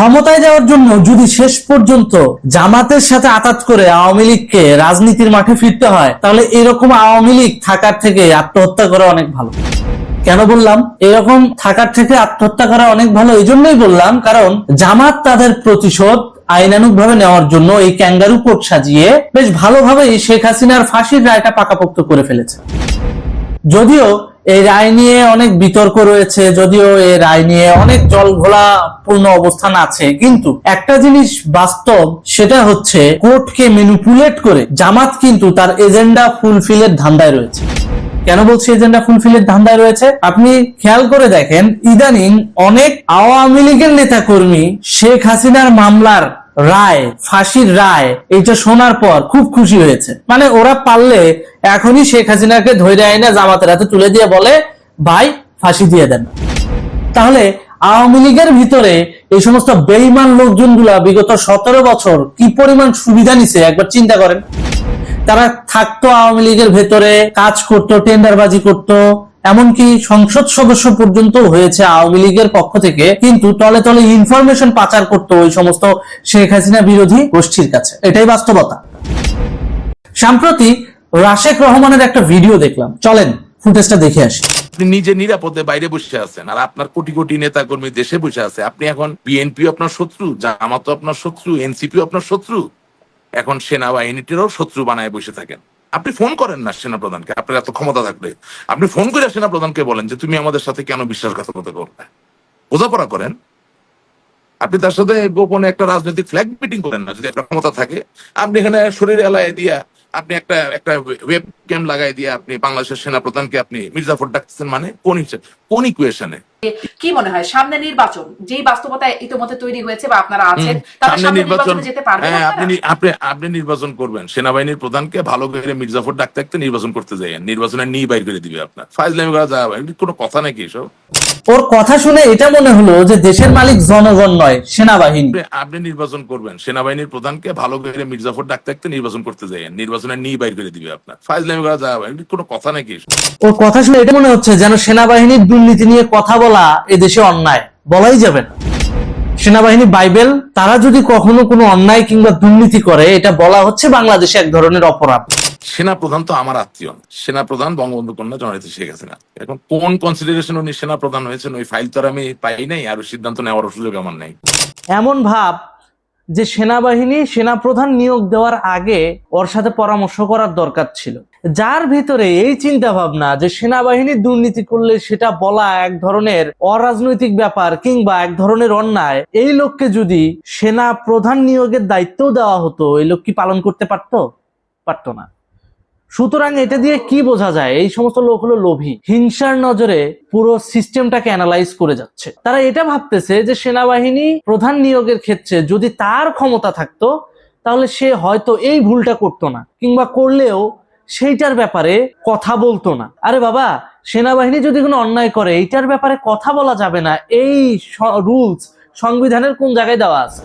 ক্ষমতায় যাওয়ার জন্য যদি শেষ পর্যন্ত জামাতের সাথে আতাত করে আওয়ামী লীগকে রাজনীতির মাঠে ফিরতে হয়, তাহলে এরকম আওয়ামী লীগ থাকার থেকে আত্মহত্যা করা অনেক ভালো। কেন বললাম? এরকম থাকার থেকে আত্মহত্যা করা অনেক ভালো এই জন্যই বললাম, কারণ জামাত তাদের প্রতিশোধ আইনানুগ ভাবে নেওয়ার জন্য এই ক্যাঙ্গারু কোট সাজিয়ে বেশ ভালোভাবেই শেখ হাসিনার ফাঁসির রায়টা পাকাপোক্ত করে ফেলেছে। যদিও এই রায় নিয়ে অনেক বিতর্ক রয়েছে, যদিও এই রায় নিয়ে অনেক জল ঘোলা পূর্ণ অবস্থান আছে। কিন্তু একটা জিনিস বাস্তব, সেটা হচ্ছে কোর্টকে ম্যানিপুলেট করে জামাত কিন্তু তার এজেন্ডা ফুলফিলের ধান্দায় রয়েছে। কেন বলছি এজেন্ডা ফুলফিলের ধান্দায় রয়েছে? আপনি খেয়াল করে দেখেন, ইদানিং অনেক আওয়ামী লীগের নেতা কর্মী শেখ হাসিনার মামলার রায়, ফাঁসির রায়, এইটা শোনার পর খুব খুশি হয়েছে। মানে ওরা পারলে এখনই শেখ হাসিনাকে ধৈর্য আইনা জামাতের হাতে তুলে দিয়ে বলে, ভাই, ফাঁসি দিয়ে দেন। তাহলে আওয়ামী লীগের ভিতরে এই সমস্ত বেইমান লোকজনগুলা বিগত সতেরো বছর কি পরিমাণ সুবিধা নিছে, একবার চিন্তা করেন। তারা থাকতো আওয়ামী লীগের ভেতরে, কাজ করতো, টেন্ডারবাজি করতো এমনকি সংসদ সদস্য পর্যন্ত হয়েছে আওয়ামী লীগের পক্ষ থেকে, কিন্তু তলে তলে ইনফরমেশন পাচার করতো ওই সমস্ত শেখ হাসিনা বিরোধী গোষ্ঠীর কাছে। এটাই বাস্তবতা। সম্প্রতি রাশেক রহমানের একটা ভিডিও দেখলাম। চলেন, ফুটেজটা দেখে আসি। আপনি নিজে নিরাপদে বাইরে বসে আছেন, আর আপনার কোটি কোটি নেতা কর্মী দেশে বসে আছে। আপনি এখন বিএনপি আপনার শত্রু জামাত আপনার শত্রু এনসিপি আপনার শত্রু। এখন সেনাবাহিনীটিরও শত্রু বানায় বসে থাকেন। আপনি ফোন করেন না সেনাপ্রধানকে, আপনার এত ক্ষমতা থাকলে। আপনি ফোন করে সেনাপ্রধানকে বলেন যে তুমি আমাদের সাথে কেন বিশ্বাসঘাতকতা করবে বোঝাপড়া করেন। আপনি তার সাথে গোপনে একটা রাজনৈতিক ফ্ল্যাগ মিটিং করেন না, যদি একটা ক্ষমতা থাকে। আপনি এখানে শরীর এলায় দিয়া আপনি একটা একটা ওয়েব ক্যাম লাগাই দিয়ে আপনি বাংলাদেশের সেনা প্রধানকে আপনি মির্জাফর ডাকতেছেন মানে কোন হিসেবে কোন ইকুয়েশনে কি মনে হয়? সামনে নির্বাচন যেই বাস্তবতা ইতিমধ্যে তৈরি হয়েছে বা আপনারা আছেন সামনে সামনে নির্বাচন যেতে পারবেন হ্যাঁ আপনি আপনি আপনি নির্বাচন করবেন। সেনাবাহিনীর প্রধানকে ভালো করে মির্জাফর ডাকতে ডাকতে নির্বাচন করতে যাই নির্বাচনে নিয়ে বাইর করে দিবে আপনার। ফাইজলামি করা যাবে কোনো কথা নাকি এসব? ওর কথা শুনে এটা মনে হলো যে দেশের মালিক জনগণ নয় সেনাবাহিনী। আপনি- নির্বাচন করবেন। সেনাবাহিনীর প্রধানকে ভালো করে মির্জাফর ডাকতে ডাকতে নির্বাচন করতে যাই নির্বাচনে নিয়ে বাইর করে দিবে আপনার। ফাইজলামি করা যাবে কোনো কথা নাকি? ওর কথা শুনে এটা মনে হচ্ছে যেন সেনাবাহিনীর দুর্নীতি নিয়ে কথা বলা অন্যায়। বলাই যাবে না। সেনাবাহিনী বাইবেল তারা যদি কখনো কোনো অন্যায় কিংবা দুর্নীতি করে এটা বলা হচ্ছে বাংলাদেশে এক ধরনের অপরাধ। সেনা প্রধান তো আমার আত্মীয়। সেনা প্রধান বঙ্গবন্ধু কন্যা জননেত্রী শেখ হাসিনা। এখন কোন কনসিডারেশন উনি সেনা প্রধান হয়েছেন ওই ফাইল তো আর আমি পাই নাই আর সিদ্ধান্ত নেওয়ার সুযোগ আমার নাই। এমন ভাব যে সেনাবাহিনী সেনাপ্রধান নিয়োগ দেওয়ার আগে ওর সাথে পরামর্শ করার দরকার ছিল। যার ভিতরে এই চিন্তা ভাবনা যে সেনাবাহিনী দুর্নীতি করলে সেটা বলা এক ধরনের অরাজনৈতিক ব্যাপার কিংবা এক ধরনের অন্যায়, এই লোককে যদি সেনা প্রধান নিয়োগের দায়িত্বও দেওয়া হতো, এই লোক কি পালন করতে পারতো? পারতো না। সুতরাং এটা দিয়ে কি বোঝা যায়? এই সমস্ত লোক হলো লোভী। হিংসার নজরে পুরো সিস্টেমটাকে অ্যানালাইজ করে যাচ্ছে। তারা এটা ভাবতেছে যে সেনাবাহিনী প্রধান নিয়োগের ক্ষেত্রে যদি তার ক্ষমতা থাকতো, তাহলে সে হয়তো এই ভুলটা করতো না, কিংবা করলেও সেইটার ব্যাপারে কথা বলতো না। আরে বাবা, সেনাবাহিনী যদি কোনো অন্যায় করে, এইটার ব্যাপারে কথা বলা যাবে না। এই রুলস সংবিধানের কোন জায়গায় দেওয়া আছে?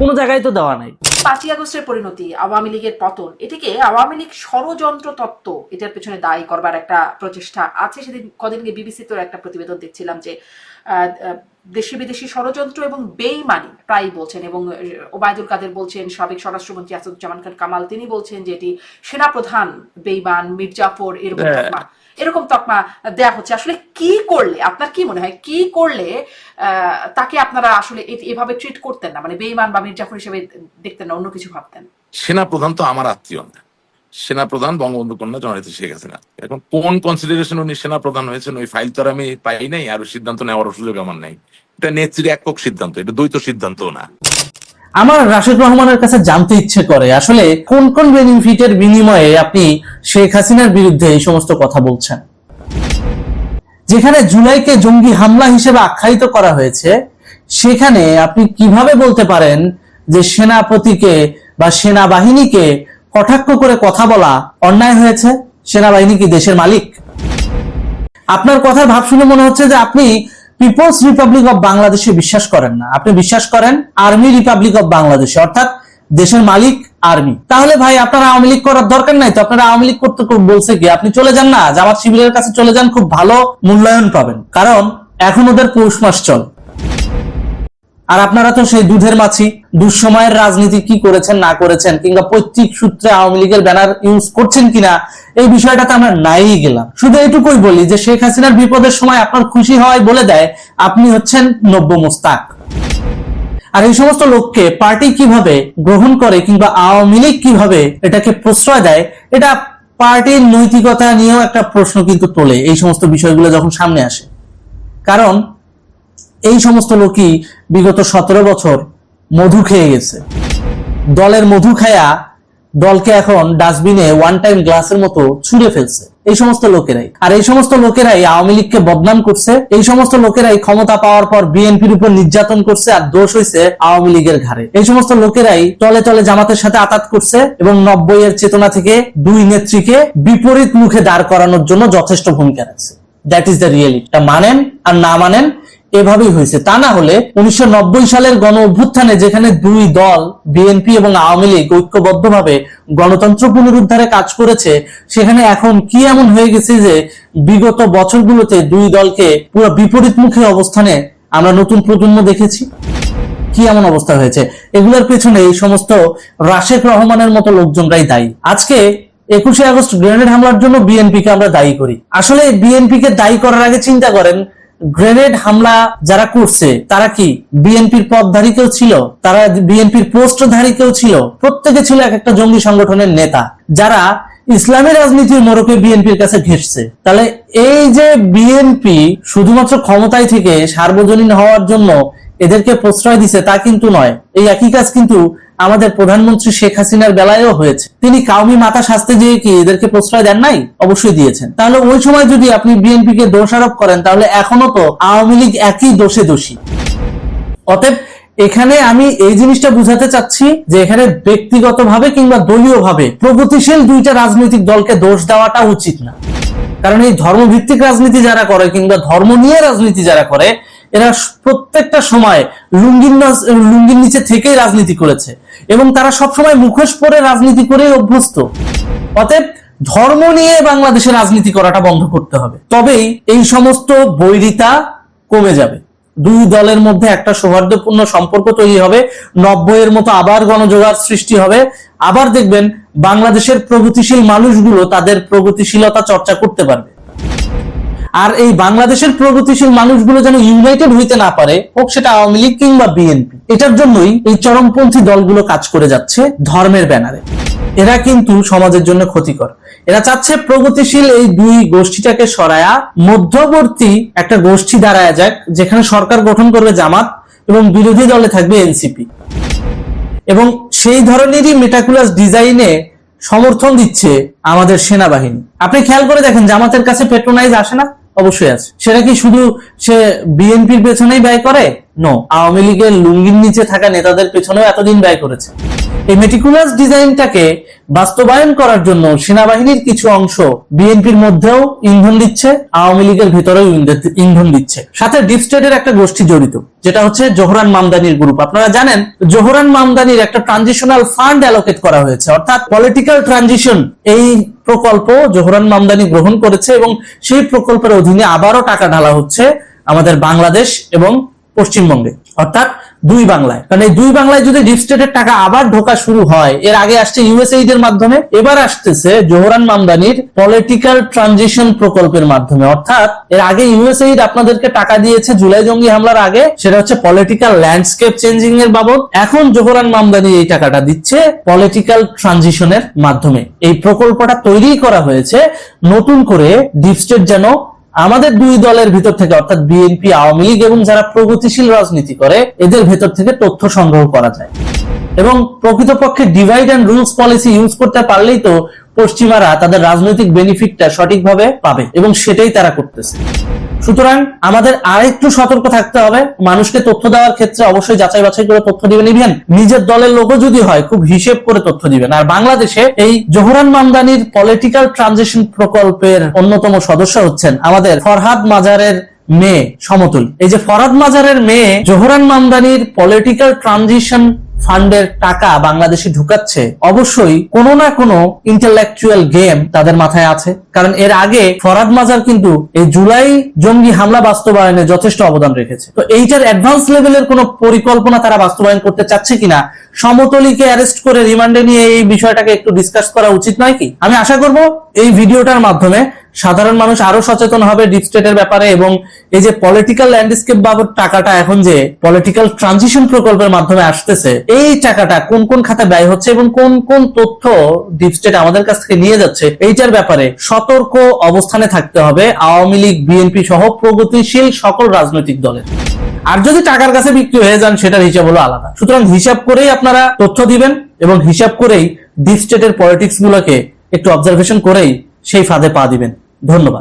কোনো জায়গায় তো দেওয়া নাই। পাঁচই আগস্টের পরিণতি, আওয়ামী লীগের পতন এটিকে আওয়ামী লীগ ষড়যন্ত্র তত্ত্ব? এটার পেছনে দায়ী করবার একটা প্রচেষ্টা আছে। সেদিন কদিনকে বিবিসি তোর একটা প্রতিবেদন দেখছিলাম যে দেশি বিদেশি ষড়যন্ত্র এবং বেইমানি প্রায় বলছেন এবং ওবায়দুল কাদের বলছেন সাবেক স্বরাষ্ট্রমন্ত্রী আসাদুজ্জামান খান কামাল তিনি বলছেন যে এটি সেনাপ্রধান বেইমান মির্জাফর এরকম হ্যাঁ। তকমা এরকম তকমা দেয়া হচ্ছে। আসলে কি করলে আপনার কি মনে হয় কি করলে আহ, তাকে আপনারা আসলে এভাবে ট্রিট করতেন না? মানে বেইমান বা মির্জাফর হিসেবে দেখতেন না অন্য কিছু ভাবতেন? সেনা প্রধান তো আমার আত্মীয় সেনা প্রধান বঙ্গবন্ধু কন্যা জননেত্রী শেখ হাসিনা। এখন কোন কনসিডারেশন উনি সেনা প্রধান হয়েছেন, ওই ফাইল তো আর আমি পাই নাই আর সিদ্ধান্ত নেওয়ার সুযোগ আমার নাই। এটা নেত্রীর একক সিদ্ধান্ত, এটা দ্বৈত সিদ্ধান্ত না। আমার রাশেদ রহমানের কাছে জানতে ইচ্ছে করে, আসলে কোন কোন বেনিফিটের বিনিময়ে আপনি শেখ হাসিনার বিরুদ্ধে এই সমস্ত কথা বলছেন? যেখানে জুলাইকে জঙ্গি হামলা হিসেবে আখ্যায়িত করা হয়েছে, সেখানে আপনি কীভাবে বলতে পারেন যে সেনাপতিকে বা সেনাবাহিনীকে কটাক্ষ করে কথা বলা অন্যায় হয়েছে? সেনাবাহিনী কি দেশের মালিক? আপনার কথার ভাব শুনে মনে হচ্ছে যে আপনি পিপলস রিপাবলিক অফ বাংলাদেশে বিশ্বাস করেন না। আপনি বিশ্বাস করেন আর্মি রিপাবলিক অফ বাংলাদেশে, অর্থাৎ দেশের মালিক আর্মি। তাহলে ভাই, আপনারা আওয়ামী লীগ করার দরকার নাই তো? আপনারা আওয়ামী লীগ করতে বলছে কি, আপনি চলে যান না? জামাত শিবিরের কাছে চলে যান, খুব ভালো মূল্যায়ন পাবেন। কারণ এখন ওদের পৌষ মাস চল। আর আপনারা তো সেই দুধের মাছি, দুঃসময়ের রাজনীতি কি করেছেন, না করেছেন, কিংবা পৈতৃক সূত্রে আওয়ামী লীগের ব্যানার ইউজ করছেন কিনা, এই বিষয়টাতে আমরা নাই গেলাম। শুধু এইটুকুই বলি যে শেখ হাসিনার বিপদের সময় আপনার খুশি হওয়াই বলে দেয়, আপনি হচ্ছেন নব্য মোস্তাক। আর এই সমস্ত লোককে পার্টি কীভাবে গ্রহণ করে কিংবা আওয়ামী লীগ কীভাবে এটাকে প্রশ্রয় দেয়, এটা পার্টির নৈতিকতা নিয়েও একটা প্রশ্ন কিন্তু তোলে এই সমস্ত বিষয়গুলো যখন সামনে আসে। কারণ এই সমস্ত লোকই বিগত সতেরো বছর মধু খেয়ে গেছে। দলের মধু খায়া দলকে এখন ডাস্টবিনে ওয়ান টাইম গ্লাসের মতো ছুঁড়ে ফেলছে। এই সমস্ত লোকেরাই। আর এই সমস্ত লোকেরাই আওয়ামী লীগকে বদনাম করছে। এই সমস্ত লোকেরাই ক্ষমতা পাওয়ার পর বিএনপির উপর নির্যাতন করছে আর দোষ হয়েছে আওয়ামী লীগের ঘাড়ে। এই সমস্ত লোকেরাই তলে তলে জামাতের সাথে আতাত করছে এবং নব্বই এর চেতনা থেকে দুই নেত্রীকে বিপরীত মুখে দাঁড় করানোর জন্য যথেষ্ট ভূমিকা রাখছে। দ্যাট ইজ দ্য রিয়েলিটি মানেন আর না মানেন এভাবেই হয়েছে। তা না হলে উনিশশো নব্বই সালের গণ অভ্যুত্থানে যেখানে দুই দল বিএনপি এবং আওয়ামী লীগ ঐক্যবদ্ধভাবে গণতন্ত্র পুনরুদ্ধারে কাজ করেছে, সেখানে এখন কি এমন হয়ে গেছে যে বিগত বছরগুলোতে দুই দলকে পুরো বিপরীতমুখী অবস্থানে আমরা নতুন প্রজন্ম দেখেছি? কি এমন অবস্থা হয়েছে? এগুলোর পেছনে এই সমস্ত রাশেক রহমানের মতো লোকজনরাই দায়ী। আজকে একুশে আগস্ট গ্রেনেড হামলার জন্য বিএনপি কে আমরা দায়ী করি। আসলে বিএনপি কে দায়ী করার আগে চিন্তা করেন গ্রেনেড হামলা যারা করছে, তারা কি বিএনপির পদধারী কেউ ছিল? তারা বিএনপির পোস্টধারী কেউ ছিল? প্রত্যেকে ছিল এক একটা জঙ্গি সংগঠনের নেতা, যারা ইসলামী রাজনীতির মোড়কে বিএনপির কাছে ঘেসছে তাহলে এই যে বিএনপি শুধুমাত্র ক্ষমতায় থেকে সার্বজনীন হওয়ার জন্য এদেরকে প্রশ্রয় দিছে তা কিন্তু নয়। এই একই কাজ কিন্তু আমাদের প্রধানমন্ত্রী শেখ হাসিনার বেলায়ও হয়েছে। তিনি কাউমি মাথা সাজতে যেয়ে কি এদেরকে প্রশ্রয় দেন নাই? অবশ্যই দিয়েছেন। তাহলে ওই সময় যদি আপনি বিএনপি কে দোষারোপ করেন, তাহলে এখনও তো আওয়ামী লীগ একই দোষে দোষী। অতএব এখানে আমি এই জিনিসটা বুঝাতে চাচ্ছি যে এখানে ব্যক্তিগতভাবে কিংবা দলীয়ভাবে প্রগতিশীল দুইটা রাজনৈতিক দলকে দোষ দেওয়াটা উচিত না। কারণ এই ধর্মভিত্তিক রাজনীতি যারা করে কিংবা ধর্ম নিয়ে রাজনীতি যারা করে এরা প্রত্যেকটা সময় লুঙ্গির লুঙ্গির নিচে থেকেই রাজনীতি করেছে। এবং তারা সবসময় মুখোশ পরে রাজনীতি করে অভ্যস্ত। অতএব ধর্ম নিয়ে বাংলাদেশে রাজনীতি করাটা বন্ধ করতে হবে। তবেই এই সমস্ত বৈরিতা কমে যাবে। দুই দলের মধ্যে একটা সৌহার্দ্যপূর্ণ সম্পর্ক তৈরি হবে, নব্বইয়ের মতো আবার গণজোগাড় সৃষ্টি হবে। আবার দেখবেন বাংলাদেশের প্রগতিশীল মানুষগুলো তাদের প্রগতিশীলতা চর্চা করতে পারবে। আর এই বাংলাদেশের প্রগতিশীল মানুষগুলো যেন ইউনাইটেড হইতে না পারে, হোক সেটা আওয়ামী লীগ কিংবা বিএনপি এটার জন্যই এই চরমপন্থী দলগুলো কাজ করে যাচ্ছে ধর্মের ব্যানারে। এরা কিন্তু সমাজের জন্য ক্ষতিকর। এরা চাচ্ছে প্রগতিশীল এই দুই গোষ্ঠীটাকে সরায়া মধ্যবর্তী একটা গোষ্ঠী দাঁড়ায় যাক, যেখানে সরকার গঠন করবে জামাত এবং বিরোধী দলে থাকবে এনসিপি এবং সেই ধরনেরই মেটাকুলাস ডিজাইনে সমর্থন দিচ্ছে আমাদের সেনাবাহিনী। আপনি খেয়াল করে দেখেন, জামাতের কাছে পেট্রোনাইজ আসে না। অবশ্যই আছে। সেটা কি শুধু সে বিএনপির পেছনেই ব্যয় করে? নো আওয়ামী লীগের লুঙ্গির নিচে থাকা নেতাদের পেছনেও এতদিন ব্যয় করেছে। এই মেটিকুলাস ডিজাইনটাকে বাস্তবায়ন করার জন্য সেনাবাহিনীর কিছু অংশ বিএনপির মধ্যেও ইন্ধন দিচ্ছে, আওয়ামী লীগের ভেতরেও ইন্ধন দিচ্ছে। সাথে ডিপ স্টেটের একটা গোষ্ঠী জড়িত, যেটা হচ্ছে জোহরান মামদানির গ্রুপ আপনারা জানেন, জোহরান মামদানির একটা ট্রানজিশনাল ফান্ড অ্যালোকেট করা হয়েছে, অর্থাৎ পলিটিক্যাল ট্রানজিশন এই প্রকল্প জোহরান মামদানি গ্রহণ করেছে এবং সেই প্রকল্পের অধীনে আবারও টাকা ঢালা হচ্ছে আমাদের বাংলাদেশ এবং পশ্চিমবঙ্গে। অর্থাৎ দুই বাংলায়। কারণ এই দুই বাংলায় যদি ডিপ স্টেটের টাকা আবার ঢোকা শুরু হয়, এর আগে আসছে ইউএসএইড এর মাধ্যমে, এবার আসতেছে জোহরান মামদানির পলিটিক্যাল ট্রানজিশন প্রকল্পের মাধ্যমে। অর্থাৎ এর আগে ইউএসএইড আপনাদেরকে টাকা দিয়েছে জুলাই জঙ্গি হামলার আগে, সেটা হচ্ছে পলিটিক্যাল ল্যান্ডস্কেপ চেঞ্জিং এর বাবদ। এখন জোহরান মামদানি এই টাকাটা দিচ্ছে পলিটিক্যাল ট্রানজিশনের মাধ্যমে। এই প্রকল্পটা তৈরি করা হয়েছে নতুন করে ডিপ স্টেট যেন আমাদের দুই দলের ভিতর থেকে, অর্থাৎ বিএনপি, আওয়ামী লীগ এবং যারা প্রগতিশীল রাজনীতি করে, এদের ভেতর থেকে তথ্য সংগ্রহ করা যায়। এবং প্রকৃতপক্ষে divide and rules policy use করতে পারলেই তো পশ্চিমারা তাদের রাজনৈতিক বেনিফিটটা সঠিকভাবে পাবে এবং সেটাই তারা করতেছে। সুতরাং আমাদের আরেকটু সতর্ক থাকতে হবে। মানুষকে তথ্য দেওয়ার ক্ষেত্রে অবশ্যই যাচাই বাছাই করে তথ্য দিবেন। ইভেন নিজের দলের লোকও যদি হয়, খুব হিসেব করে তথ্য দিবেন। আর বাংলাদেশে এই জোহরান মামদানির পলিটিক্যাল ট্রানজিশন প্রকল্পের অন্যতম সদস্য হচ্ছেন আমাদের ফরহাদ মাজারের মেয়ে সমতুল। এই যে ফরহাদ মাজারের মেয়ে জোহরান মামদানির পলিটিক্যাল ট্রানজিশন ফান্ডের টাকা বাংলাদেশে ঢুকাচ্ছে, অবশ্যই কোনো না কোনো ইন্টেলেকচুয়াল গেম তাদের মাথায় আছে। কারণ এর আগে ফরাদ মাজার কিন্তু এই জুলাই জঙ্গি হামলা বাস্তবায়নে যথেষ্ট অবদান রেখেছে। তো এইটার অ্যাডভান্স লেভেলের কোনো পরিকল্পনা তারা বাস্তবায়ন করতে চাচ্ছে কিনা, সমতলীকে অ্যারেস্ট করে রিমান্ডে নিয়ে এই বিষয়টাকে একটু ডিসকাস করা উচিত নয় কি? আমি আশা করব এই ভিডিওটার মাধ্যমে সাধারণ মানুষ আরও সচেতন হবে ডিপ স্টেটের ব্যাপারে এবং এই যে পলিটিক্যাল ল্যান্ডস্কেপ বাবদ টাকাটা এখন যে পলিটিক্যাল ট্রানজিশন প্রকল্পের মাধ্যমে আসতেছে, এই টাকাটা কোন কোন খাতে ব্যয় হচ্ছে এবং কোন কোন তথ্য ডিপ স্টেট আমাদের কাছ থেকে নিয়ে যাচ্ছে, এইটার ব্যাপারে সতর্ক অবস্থানে থাকতে হবে আওয়ামী লীগ বিএনপি সহ প্রগতিশীল সকল রাজনৈতিক দলের। আর যদি টাকার কাছে বিক্রি হয়ে যান, সেটার হিসাব হলো আলাদা। সুতরাং হিসাব করেই আপনারা তথ্য দিবেন এবং হিসাব করেই ডিপ স্টেটের পলিটিক্স গুলোকে একটু অবজারভেশন করেই সেই ফাঁদে পা দিবেন। ধন্যবাদ।